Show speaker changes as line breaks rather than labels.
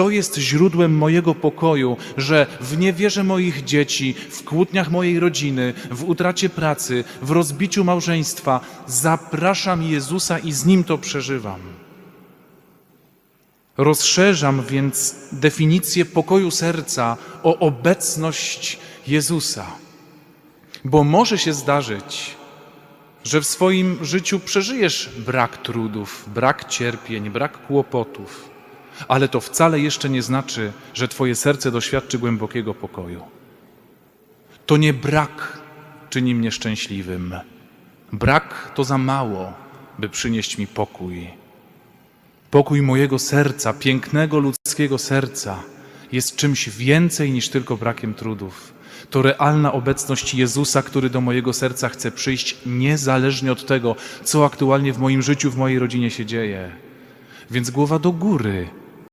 to jest źródłem mojego pokoju, że w niewierze moich dzieci, w kłótniach mojej rodziny, w utracie pracy, w rozbiciu małżeństwa zapraszam Jezusa i z Nim to przeżywam. Rozszerzam więc definicję pokoju serca o obecność Jezusa. Bo może się zdarzyć, że w swoim życiu przeżyjesz brak trudów, brak cierpień, brak kłopotów, ale to wcale jeszcze nie znaczy, że Twoje serce doświadczy głębokiego pokoju. To nie brak czyni mnie szczęśliwym. Brak to za mało, by przynieść mi pokój. Pokój mojego serca, pięknego ludzkiego serca, jest czymś więcej niż tylko brakiem trudów. To realna obecność Jezusa, który do mojego serca chce przyjść, niezależnie od tego, co aktualnie w moim życiu, w mojej rodzinie się dzieje. Więc głowa do góry,